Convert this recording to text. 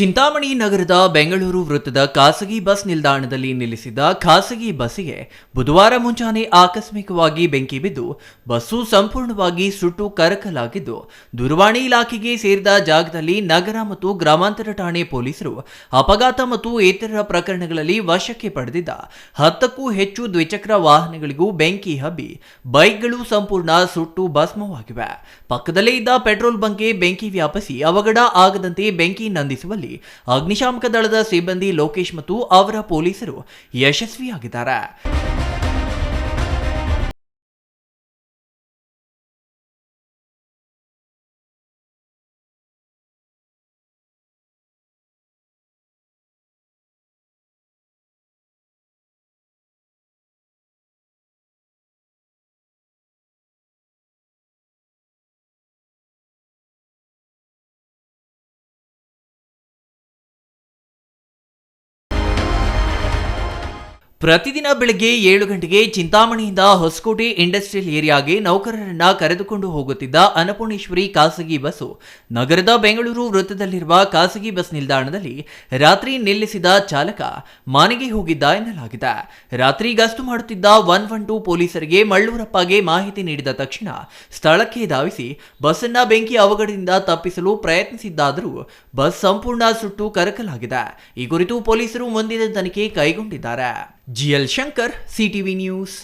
ಚಿಂತಾಮಣಿ ನಗರದ ಬೆಂಗಳೂರು ವೃತ್ತದ ಖಾಸಗಿ ಬಸ್ ನಿಲ್ದಾಣದಲ್ಲಿ ನಿಲ್ಲಿಸಿದ ಖಾಸಗಿ ಬಸ್ಸಿಗೆ ಬುಧವಾರ ಮುಂಜಾನೆ ಆಕಸ್ಮಿಕವಾಗಿ ಬೆಂಕಿ ಬಿದ್ದು ಬಸ್ಸು ಸಂಪೂರ್ಣವಾಗಿ ಸುಟ್ಟು ಕರಕಲಾಗಿದ್ದು, ದೂರವಾಣಿ ಇಲಾಖೆಗೆ ಸೇರಿದ ಜಾಗದಲ್ಲಿ ನಗರ ಮತ್ತು ಗ್ರಾಮಾಂತರ ಠಾಣೆ ಪೊಲೀಸರು ಅಪಘಾತ ಮತ್ತು ಇತರ ಪ್ರಕರಣಗಳಲ್ಲಿ ವಶಕ್ಕೆ ಪಡೆದಿದ್ದ ಹತ್ತಕ್ಕೂ ಹೆಚ್ಚು ದ್ವಿಚಕ್ರ ವಾಹನಗಳಿಗೂ ಬೆಂಕಿ ಹಬ್ಬಿ, ಬೈಕ್ಗಳು ಸಂಪೂರ್ಣ ಸುಟ್ಟು ಭಸ್ಮವಾಗಿವೆ. ಪಕ್ಕದಲ್ಲೇ ಇದ್ದ ಪೆಟ್ರೋಲ್ ಬಂಕ್ಗೆ ಬೆಂಕಿ ವ್ಯಾಪಿಸಿ ಅವಘಡ ಆಗದಂತೆ ಬೆಂಕಿ ನಂದಿಸುವಲ್ಲಿ ಅಗ್ನಿಶಾಮಕ ದಳದ ಸಿಬ್ಬಂದಿ ಲೋಕೇಶ್ ಮತ್ತು ಅವರ ಪೊಲೀಸರು ಯಶಸ್ವಿಯಾಗಿದ್ದಾರೆ. ಪ್ರತಿದಿನ ಬೆಳಗ್ಗೆ ಏಳು ಗಂಟೆಗೆ ಚಿಂತಾಮಣಿಯಿಂದ ಹೊಸಕೋಟೆ ಇಂಡಸ್ಟ್ರಿಯಲ್ ಏರಿಯಾಗೆ ನೌಕರರನ್ನ ಕರೆದುಕೊಂಡು ಹೋಗುತ್ತಿದ್ದ ಅನ್ನಪೂರ್ಣೇಶ್ವರಿ ಖಾಸಗಿ ಬಸ್ಸು. ನಗರದ ಬೆಂಗಳೂರು ವೃತ್ತದಲ್ಲಿರುವ ಖಾಸಗಿ ಬಸ್ ನಿಲ್ದಾಣದಲ್ಲಿ ರಾತ್ರಿ ನಿಲ್ಲಿಸಿದ ಚಾಲಕ ಮನೆಗೆ ಹೋಗಿದ್ದ ಎನ್ನಲಾಗಿದೆ. ರಾತ್ರಿ ಗಸ್ತು ಮಾಡುತ್ತಿದ್ದ ಒನ್ ಒನ್ ಟೂ ಪೊಲೀಸರಿಗೆ ಮಳ್ಳೂರಪ್ಪಗೆ ಮಾಹಿತಿ ನೀಡಿದ ತಕ್ಷಣ ಸ್ಥಳಕ್ಕೆ ಧಾವಿಸಿ ಬಸ್ಸನ್ನ ಬೆಂಕಿ ಅವಘಡದಿಂದ ತಪ್ಪಿಸಲು ಪ್ರಯತ್ನಿಸಿದ್ದಾದರೂ ಬಸ್ ಸಂಪೂರ್ಣ ಸುಟ್ಟು ಕರಕಲಾಗಿದೆ. ಈ ಕುರಿತು ಪೊಲೀಸರು ಮುಂದಿನ ತನಿಖೆ ಕೈಗೊಂಡಿದ್ದಾರೆ. GL Shankar CTV news